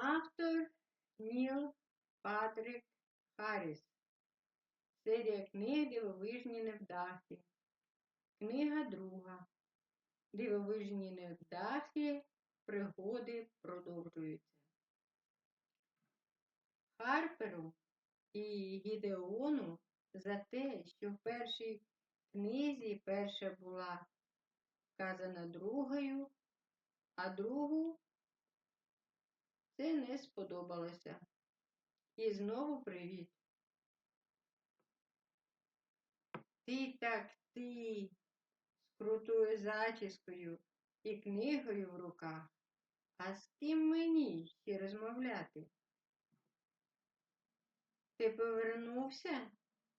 Автор Ніл Патрик Харріс. Серія книг Дивовижні невдахи. Книга друга. Дивовижні невдахи. Пригоди продовжуються. Харперу і Гідеону за те, що в першій книзі перша була вказана другою, а другу це не сподобалося. І знову привіт. Ти так ти з крутою зачіскою і книгою в руках. А з ким мені ще розмовляти? Ти повернувся?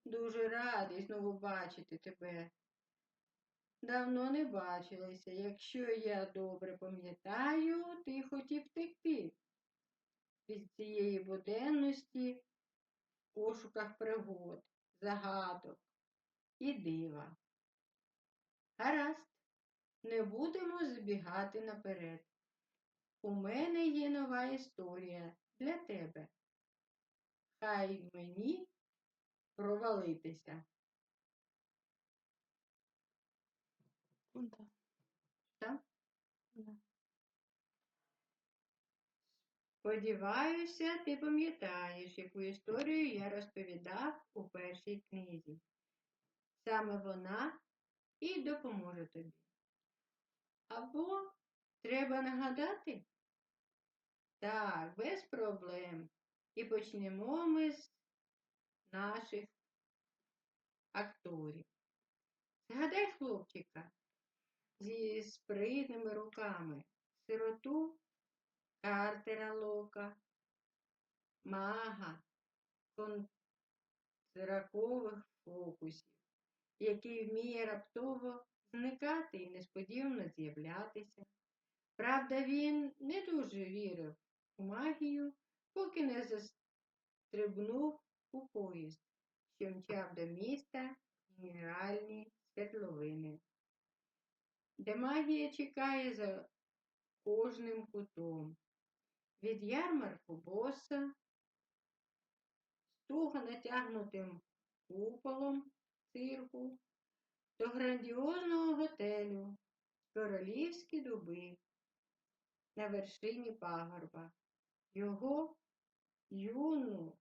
Дуже радий знову бачити тебе. Давно не бачилися. Якщо я добре пам'ятаю, ти хотів втекти від цієї буденності в пошуках пригод, загадок і дива. Гаразд, не будемо забігати наперед. У мене є нова історія для тебе. Хай мені провалитися. Ну да. Так? Да. Сподіваюся, ти пам'ятаєш, яку історію я розповідав у першій книзі. Саме вона і допоможе тобі. Або треба нагадати? Так, без проблем. І почнемо ми з наших акторів. Згадай хлопчика зі спритними руками, сироту Картера Лока, мага, концракових фокусів, який вміє раптово зникати і несподівано з'являтися. Правда, він не дуже вірив у магію, поки не застрибнув у поїзд, що мчав до міста генеральні світловини, де магія чекає за кожним кутом. Від ярмарку боса, туго натягнутим куполом цирку до грандіозного готелю королівські дуби на вершині пагорба. Його юну,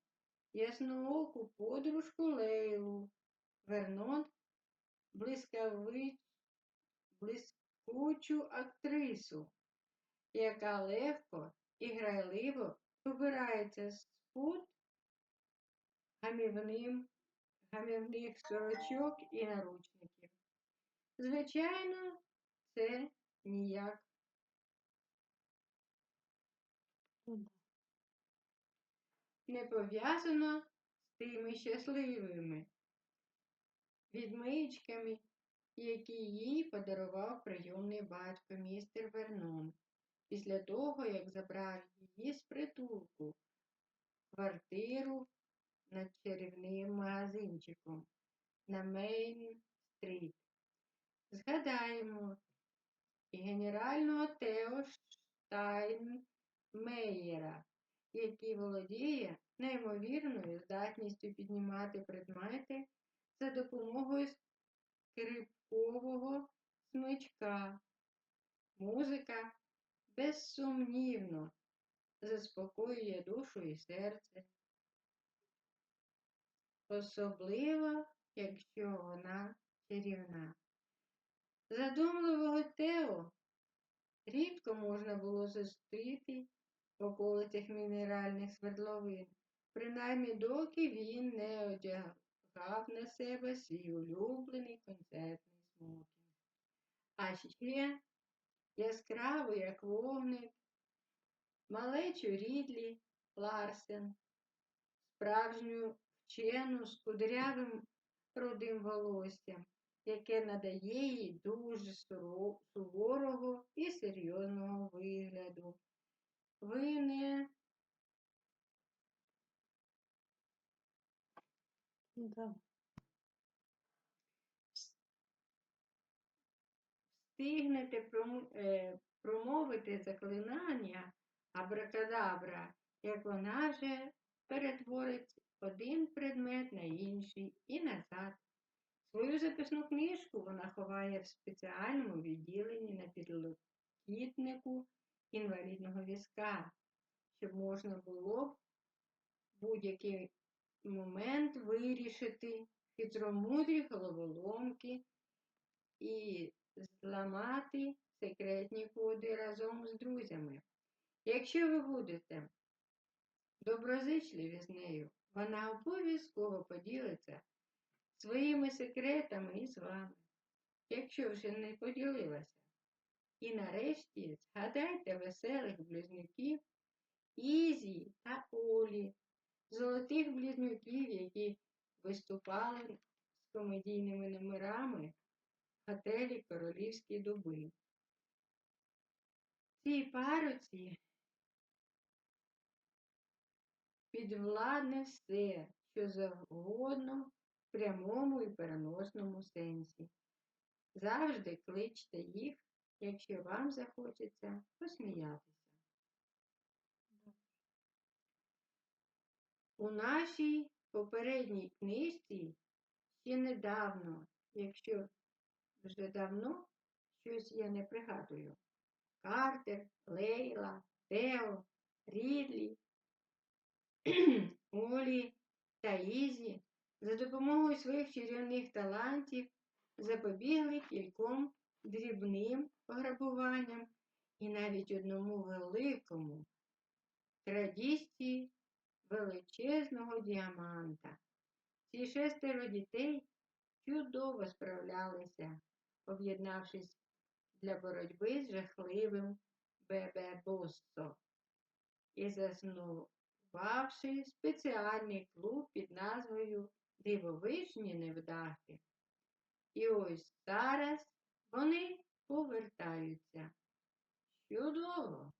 яснооку подружку Лейлу, Вернон блискавич, блискучу актрису, яка легко і грайливо вибирається з пут гамівних сорочок і наручників. Звичайно, це ніяк не пов'язано з тими щасливими відмичками, які їй подарував прийомний батько містер Вернон після того, як забрав її з притулку квартиру над чарівним магазинчиком на Мейн-стріт. Згадаємо і генерального Тео Штайнмеєра, який володіє неймовірною здатністю піднімати предмети за допомогою скрипкового смичка. Музика безсумнівно заспокоює душу і серце, особливо, якщо вона чарівна. Задумливого Тео рідко можна було зустріти в околицях мінеральних свердловин, принаймні доки він не одягав на себе свій улюблений концертний смокінг. А ще яскраво, як вогник, малечу Рідлі Ларсен, справжню вчену з кудрявим рудим волоссям, яке надає їй дуже суворого і серйозного вигляду. Ви не да. Встигнете е, промовити заклинання, абракадабра, як вона вже перетворить один предмет на інший і назад. Свою записну книжку вона ховає в спеціальному відділенні на підлокітнику інвалідного візка, щоб можна було в будь-який момент вирішити хитромудрі головоломки і зламати секретні коди разом з друзями. Якщо ви будете доброзичливі з нею, вона обов'язково поділиться своїми секретами із вами, якщо вже не поділилася. І нарешті згадайте веселих близнюків Ізі та Олі, золотих близнюків, які виступали з комедійними номерами готелі Королівські дуби. Цій пароці підвладне все, що завгодно в прямому і переносному сенсі. Завжди кличте їх, якщо вам захочеться посміятися. У нашій попередній книжці ще недавно, якщо вже давно щось я не пригадую, Картер, Лейла, Тео, Рідлі, Олі та Ізі за допомогою своїх чарівних талантів запобігли кільком дрібним пограбуванням і навіть одному великому крадісті величезного діаманта. Ці шестеро дітей чудово справлялися, об'єднавшись для боротьби з жахливим Бебе Боссо і заснувавши спеціальний клуб під назвою Дивовижні невдахи. І ось зараз вони повертаються. Чудово!